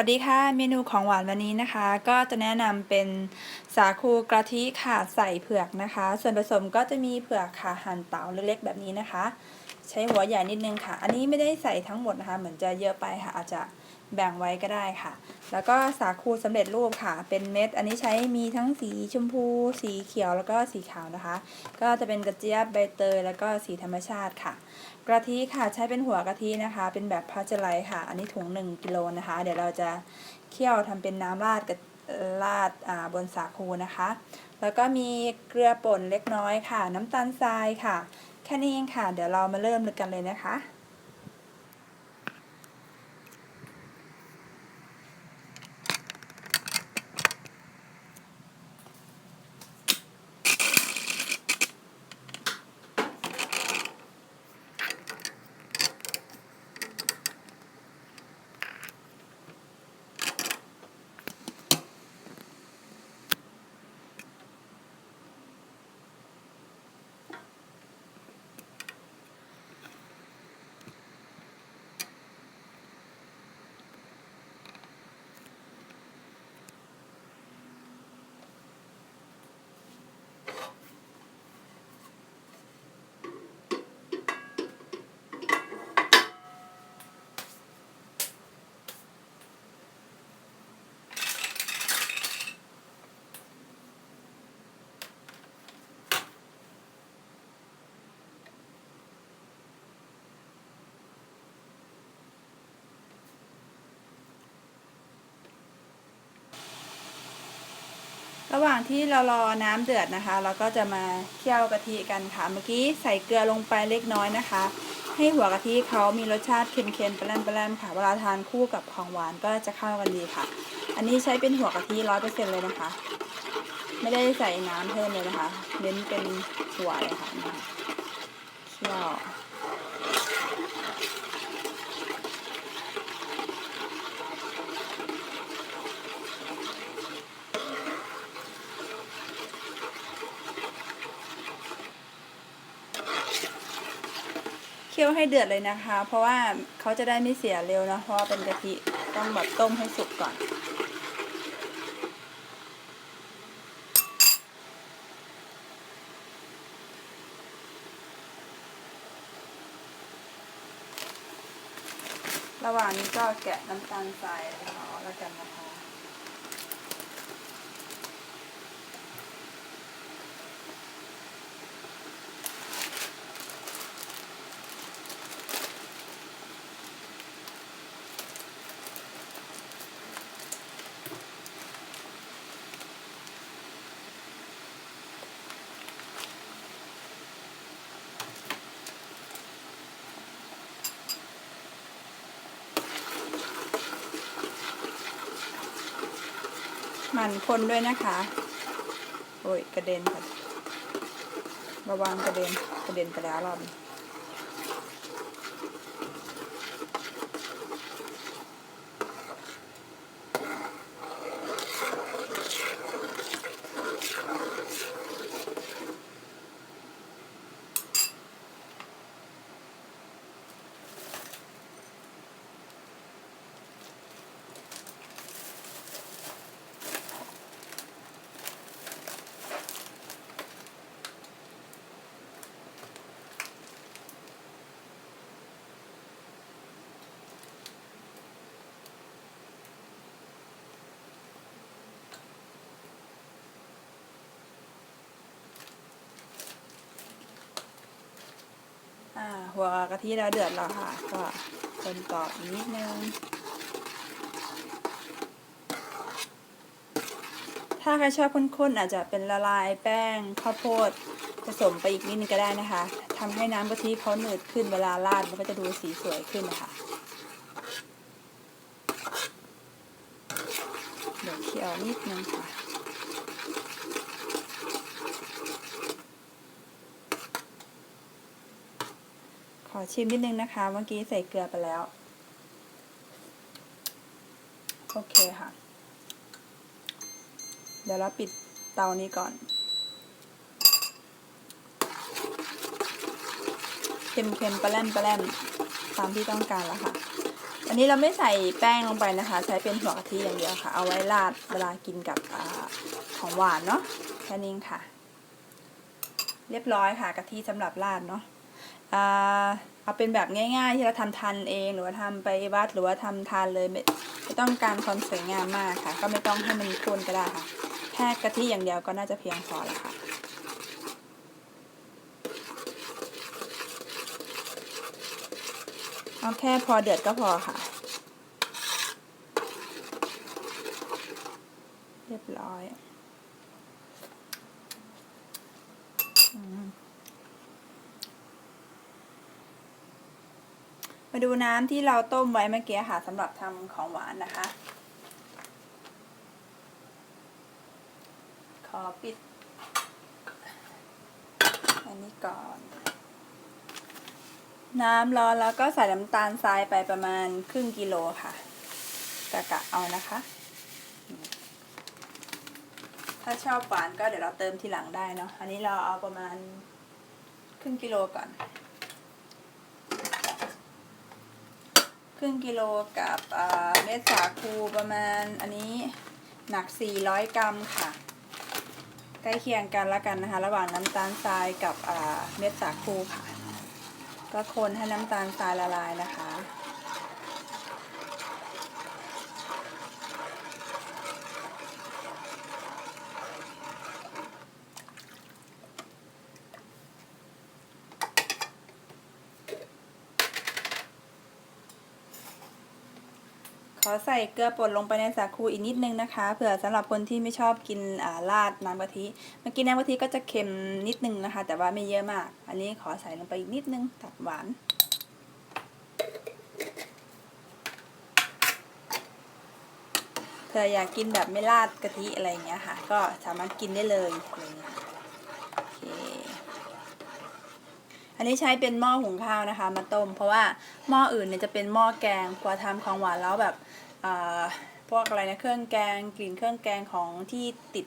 วัสดีค่ะ เมนูของหวานวันนี้นะคะ ก็จะแนะนำเป็นสาคูกะทิค่ะใส่เผือกนะคะ ส่วนผสมก็จะมีเผือกค่ะหั่นเต๋าเล็กๆแบบนี้นะคะ ใช้หัวใหญ่นิดนึงค่ะ อันนี้ไม่ได้ใส่ทั้งหมดนะคะ เหมือนจะเยอะไปค่ะอาจจะ แบ่งไว้ก็ได้ค่ะ แล้วก็สาคูสำเร็จรูปค่ะ เป็นเม็ด อันนี้ใช้มีทั้งสีชมพู สีเขียวแล้วก็สีขาวนะคะ ก็จะเป็นกระเจี๊ยบใบเตยแล้วก็สีธรรมชาติค่ะ กะทิค่ะใช้เป็นหัวกะทินะคะ เป็นแบบพาสเจอไลค่ะ อันนี้ถุง1กิโลนะคะ เดี๋ยวเราจะเคี่ยวทำเป็นน้ำราดกับราดาบนสาคูนะคะ แล้วก็มีเกลือป่นเล็กน้อยค่ะ น้ำตาลทรายค่ะ แค่นี้เองค่ะ เดี๋ยวเรามาเริ่มกันเลยนะคะ ระหว่างที่เรารอน้ำเดือดนะคะ เราก็จะมาเคี่ยวกะทิกันค่ะ เมื่อกี้ใส่เกลือลงไปเล็กน้อยนะคะ ให้หัวกะทิเขามีรสชาติเค็มๆแปร่มแปร่มค่ะ เวลาทานคู่กับของหวานก็จะเข้ากันดีค่ะ อันนี้ใช้เป็นหัวกะทิร้อยเปอร์เซ็นเลยนะคะ ไม่ได้ใส่น้ำเพิ่มเลยนะคะ เน้นเป็นหัวเลยค่ะเคี่ยว เคี่ยวให้เดือดเลยนะคะ เพราะว่าเขาจะได้ไม่เสียเร็วนะเพราะเป็นกะทิต้องแบบต้มให้สุกก่อน ระหว่างนี้ก็แกะน้ำตาลทรายเอแล้วกันนะคะ มันคนด้วยนะคะ โอ้ย กระเด็นค่ะระวังกระเด็น กระเด็นไปแล้วรอบนี้ อ่าหัวกะทิเราเดือดแล้วค่ะ ก็คนต่ออีกนิดนึง ถ้าใครชอบข้นๆอาจจะเป็นละลายแป้งข้าวโพดผสมไปอีกนิดนึงก็ได้นะคะทำให้น้ำกะทิเขาหนืดขึ้นเวลาราดมันก็จะดูสีสวยขึ้นนะคะเดี๋ยวเคี่ยวนิดนึงค่ะ อชิมนิดนึงนะคะ เมื่อกี้ใส่เกลือไปแล้ว โอเคค่ะ เดี๋ยวเราปิดเตานี้ก่อน เค็มๆปลาแรมปลาแรมตามที่ต้องการแล้วค่ะ อันนี้เราไม่ใส่แป้งลงไปนะคะ ใช้เป็นหัวกะทิอย่างเดียวค่ะ เอาไว้ราดเวลากินกับอของหวานเนาะแค่นี้ค่ะ เรียบร้อยค่ะกะทิสำหรับราดเนาะ เอาเป็นแบบง่าย ๆ ที่เราทำทานเองหรือว่าทำไปวัดหรือว่าทำทานเลยไม่ไม่ต้องการความสวยงามมากค่ะ ก็ไม่ต้องให้มันข้นก็ได้ค่ะ แค่กะทิอย่างเดียวก็น่าจะเพียงพอแล้วค่ะเอาแค่พอเดือดก็พอค่ะ เรียบร้อยอืม มาดูน้ำที่เราต้มไว้เมื่อกี้ค่ะสำหรับทำของหวานนะคะ ขอปิด อันนี้ก่อน น้ำร้อนแล้วก็ใส่น้ำตาลทรายไปประมาณครึ่งกิโลค่ะกะกะเอานะคะ ถ้าชอบหวานก็เดี๋ยวเราเติมทีหลังได้เนาะ อันนี้เราเอาประมาณครึ่งกิโลก่อน ครึ่งกิโลกับเม็ดสาคูประมาณอันนี้หนัก 400 กรัมค่ะ ใกล้เคียงกันแล้วกันนะคะ ระหว่างน้ำตาลทรายกับเม็ดสาคูค่ะ ก็คนให้น้ำตาลทรายละลายนะคะ ใส่เกลือป่นลงไปในสาคูอีกนิดนึงนะคะ เผื่อสำหรับคนที่ไม่ชอบกินาราดน้ำกะทิเมื่อกี้น้ำกะทิก็จะเค็มนิดนึงนะคะ แต่ว่าไม่เยอะมาก อันนี้ขอใส่ลงไปอีกนิดนึงตัดหวานเผื่ออยากกินแบบไม่ราดกะทิอะไรอย่างเงี้ยค่ะ ก็สามารถกินได้เลยอะไรเงี้ยโอเคอันนี้ใช้เป็นหม้อหุงข้าวนะคะ มาต้ม เพราะว่าหม้ออื่นเนี่ยจะเป็นหม้อแกงพอทำของหวานแล้วแบบ พวกอะไรนะเครื่องแกงกลิ่นเครื่องแกงของที่ติด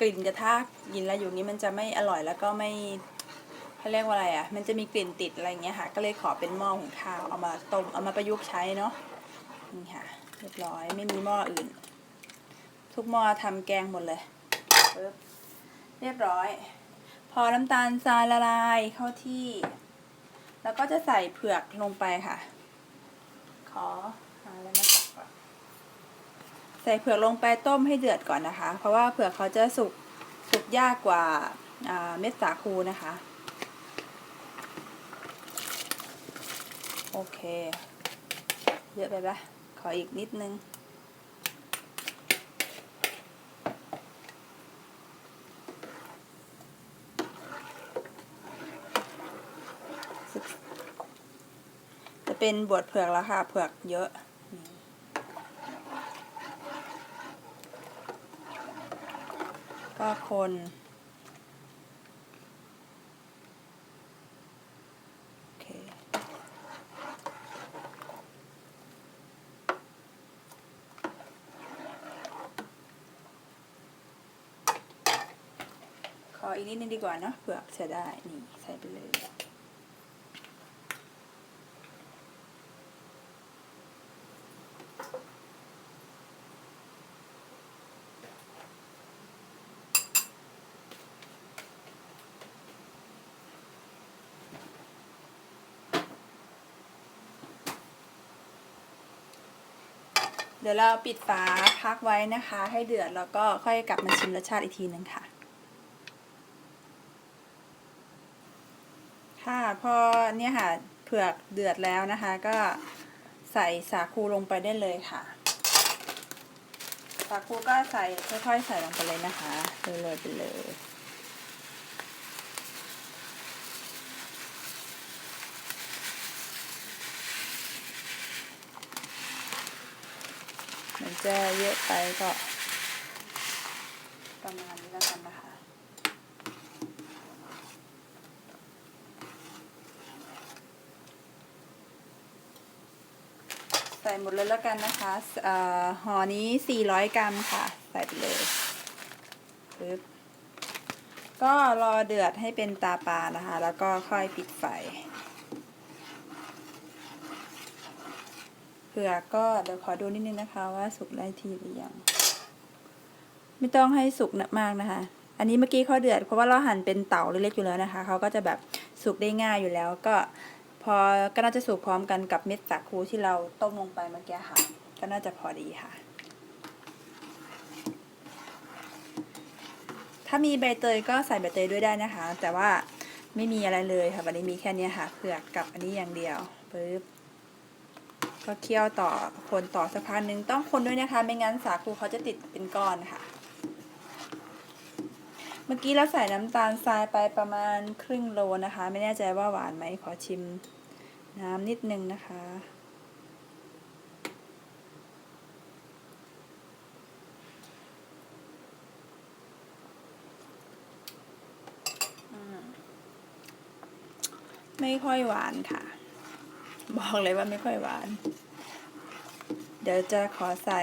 กลิ่นกระทะยินแล้วอยู่นี้มันจะไม่อร่อยแล้วก็ไม่เขาเรียกว่าอะไรอะ มันจะมีกลิ่นติดอะไรเงี้ยค่ะ ก็เลยขอเป็นหม้อหุงข้าวเอามาต้มเอามาประยุกต์ใช้เนาะนี่ค่ะเรียบร้อยไม่มีหม้ออื่น ทุกหม้อทำแกงหมดเลยปึ๊บเรียบร้อย พอน้ำตาลทรายละลายเข้าที่ แล้วก็จะใส่เผือกลงไปค่ะ ขอหาอะไรมาตักก่อนใส่เผือกลงไปต้มให้เดือดก่อนนะคะ เพราะว่าเผือกเขาจะสุกสุกยากกว่าเม็ดสาคูนะคะ โอเค เยอะไปปะขออีกนิดนึง จะเป็นบวชเผือกแล้วค่ะ เผือกเยอะนี่ ก็คน โอเค ขออีกนิดนึงดีกว่าเนาะเผื่อเสียได้ นี่ ใส่ไปเลย เดี๋ยวเราปิดฝาพักไว้นะคะ ให้เดือดแล้วก็ค่อยกลับมาชิมรสชาติอีกทีหนึ่งค่ะ ค่ะพอเนี่ยค่ะเผือกเดือดแล้วนะคะ ก็ใส่สาคูลงไปได้เลยค่ะ สาคูก็ใส่ค่อยๆใส่ลงไปเลยนะคะเลยเลยๆไปเลย จะเยอะไปก็ประมาณนี้แล้วกันนะคะ ใส่หมดเลยแล้วกันนะคะอ่อห่อนี้ 400 กรัมค่ะ ใส่ไปเลยปึ๊บก็รอเดือดให้เป็นตาปลานะคะ แล้วก็ค่อยปิดไฟ ผือกก็เดี๋ยวขอดูนิดนึงนะคะว่าสุกได้ที่หรือยัง ไม่ต้องให้สุกมากนะคะ อันนี้เมื่อกี้เขาเดือดเพราะว่าเราหั่นเป็นเต๋าเล็กๆอยู่แล้วนะคะเขาก็จะแบบสุกได้ง่ายอยู่แล้วก็พอก็น่าจะสุกพร้อมกันกับเม็ดสาคูที่เราต้มลงไปเมื่อกี้ค่ะ ก็น่าจะพอดีค่ะ ถ้ามีใบเตยก็ใส่ใบเตยด้วยได้นะคะ แต่ว่าไม่มีอะไรเลยค่ะวันนี้มีแค่นี้ค่ะเผือกกับอันนี้อย่างเดียวปึ๊บ ก็เคี่ยวต่อคนต่อสักพักหนึ่งต้องคนด้วยนะคะ ไม่งั้นสาคูเขาจะติดเป็นก้อนค่ะ เมื่อกี้เราใส่น้ำตาลทรายไปประมาณครึ่งโลนะคะ ไม่แน่ใจว่าหวานไหมขอชิมน้ำนิดนึงนะคะไม่ค่อยหวานค่ะ บอกเลยว่าไม่ค่อยหวาน เดี๋ยวจะขอใส่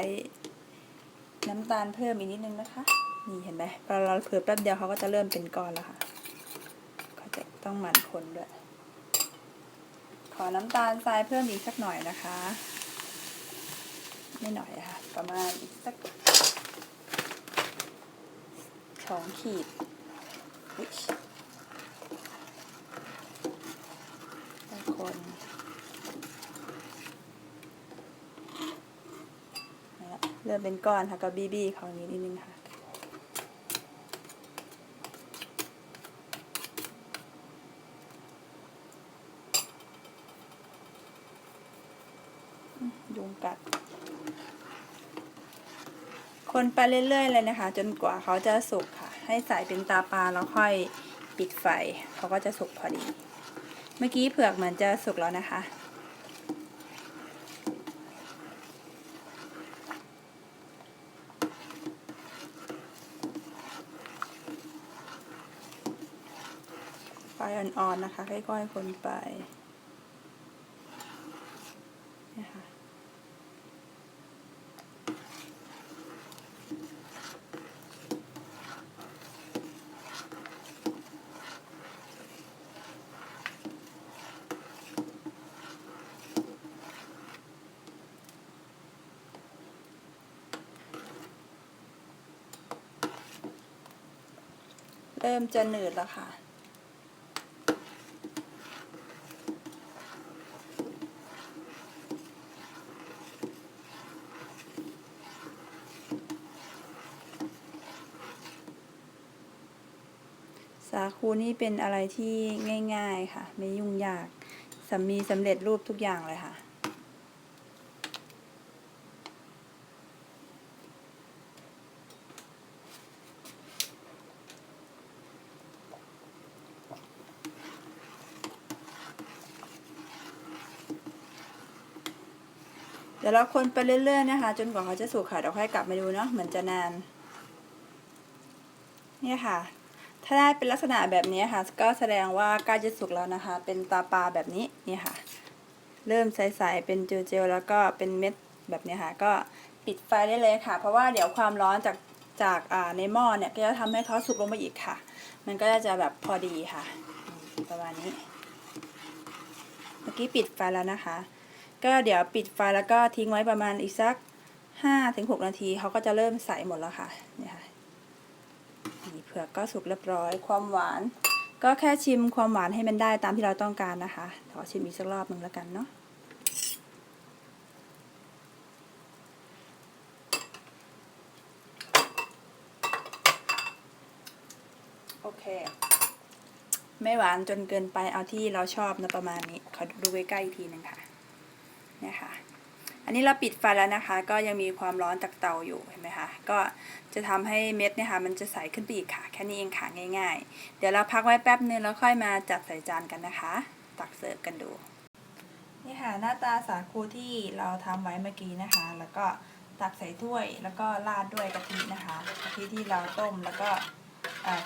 น้ำตาลเพิ่มอีกนิดนึงนะคะ นี่เห็นไหมพอเราเผือแป๊บเดียวเขาก็จะเริ่มเป็นก้อนแล้วค่ะเขาจะต้องหมั่นคนด้วย ขอน้ำตาลทรายเพิ่มอีกสักหน่อยนะคะ ไม่หน่อยอะค่ะ ประมาณอีกสักสองขีดอุ๊ยแล้วคนนั่นแหละ เริ่มเป็นก้อนค่ะก็บีบีเขาองนี้นิดนึงค่ะยุงกัด คนไปเรื่อยๆเลยนะคะ จนกว่าเขาจะสุกค่ะ ให้ใส่เป็นตาปลาแล้วค่อยปิดไฟ เขาก็จะสุกพอดี เมื่อกี้เผือกเหมือนจะสุกแล้วนะคะ ไฟ อ่อนๆนะคะ ค่อยๆคนไปนี่ค่ะเริ่มจะหนืดแล้วค่ะาคูนี่เป็นอะไรที่ง่ายๆค่ะ ไม่ยุ่งยากสามีสำเร็จรูปทุกอย่างเลยค่ะ เดี๋ยวเราคนไปเรื่อยๆนะคะ จนกว่าเขาจะสุกค่ะเดี๋ยวค่อยกลับมาดูเนาะเหมือนจะนาน เนี่ยค่ะ ถ้าได้เป็นลักษณะแบบนี้ค่ะ ก็แสดงว่าใกล้จะสุกแล้วนะคะ เป็นตาปลาแบบนี้นี่ค่ะ เริ่มใสๆเป็นเจลๆแล้วก็เป็นเม็ดแบบนี้ค่ะ ก็ปิดไฟได้เลยค่ะ เพราะว่าเดี๋ยวความร้อนจากจากอ่าในหม้อเนี่ยก็จะทำให้เขาสุกลงไปอีกค่ะ มันก็จะแบบพอดีค่ะ ประมาณนี้ เมื่อกี้ปิดไฟแล้วนะคะ ก็เดี๋ยวปิดไฟแล้วก็ทิ้งไว้ประมาณอีกสักห้าถึงหกนาทีเขาก็จะเริ่มใสหมดแล้วค่ะ ผือกก็สุกเรียบร้อย ความหวาน ก็แค่ชิมความหวานให้มันได้ตามที่เราต้องการนะคะขอชิมอีกสักรอบหนึ่งแล้วกันเนาะโอเค ไม่หวานจนเกินไปเอาที่เราชอบนะประมาณนี้ ขอดูใกล้ๆอีกทีหนึ่งค่ะเนี่ยค่ะ อันนี้เราปิดไฟแล้วนะคะ ก็ยังมีความร้อนจากเตาอยู่เห็นไหมคะก็จะทำให้เม็ดเนี่ยค่ะมันจะใสขึ้นไปอีกค่ะ แค่นี้เองค่ะง่าย ๆ เดี๋ยวเราพักไว้แป๊บนึงแล้วค่อยมาจัดใส่จานกันนะคะ ตักเสิร์ฟกันดูนี่ค่ะหน้าตาสาคูที่เราทำไว้เมื่อกี้นะคะ แล้วก็ตักใส่ถ้วยแล้วก็ราดด้วยกะทินะคะกะทิที่เราต้มแล้วก็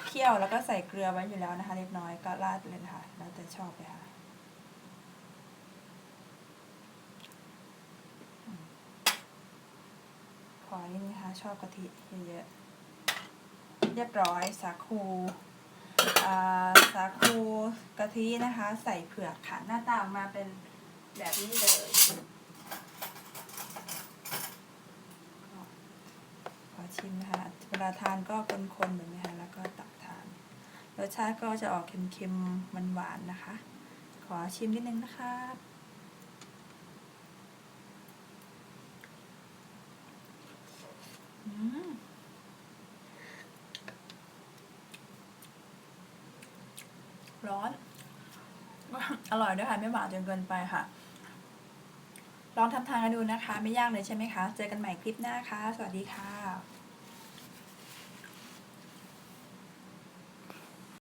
เคี่ยวแล้วก็ใส่เกลือไว้อยู่แล้วนะคะ เล็กน้อยก็ราดเลยนะคะแล้วแต่ชอบเลยค่ะ พอนี่นะคะ ชอบกะทิเยอะๆเรียบร้อยสาคูสาคูกะทินะคะ ใส่เผือกค่ะหน้าตาออกมาเป็นแบบนี้เลยขอชิมนะคะเวลาทานก็คนๆแบบนี้ค่ะแล้วก็ตักทานรสชาติก็จะออกเค็มๆมันหวานนะคะ ขอชิมนิดนึงนะคะ ร้อน อร่อยด้วยค่ะ ไม่หวานจนเกินไปค่ะ ลองทำทานกันดูนะคะ ไม่ยากเลยใช่ไหมคะ เจอกันใหม่คลิปหน้าค่ะ สวัสดีค่ะ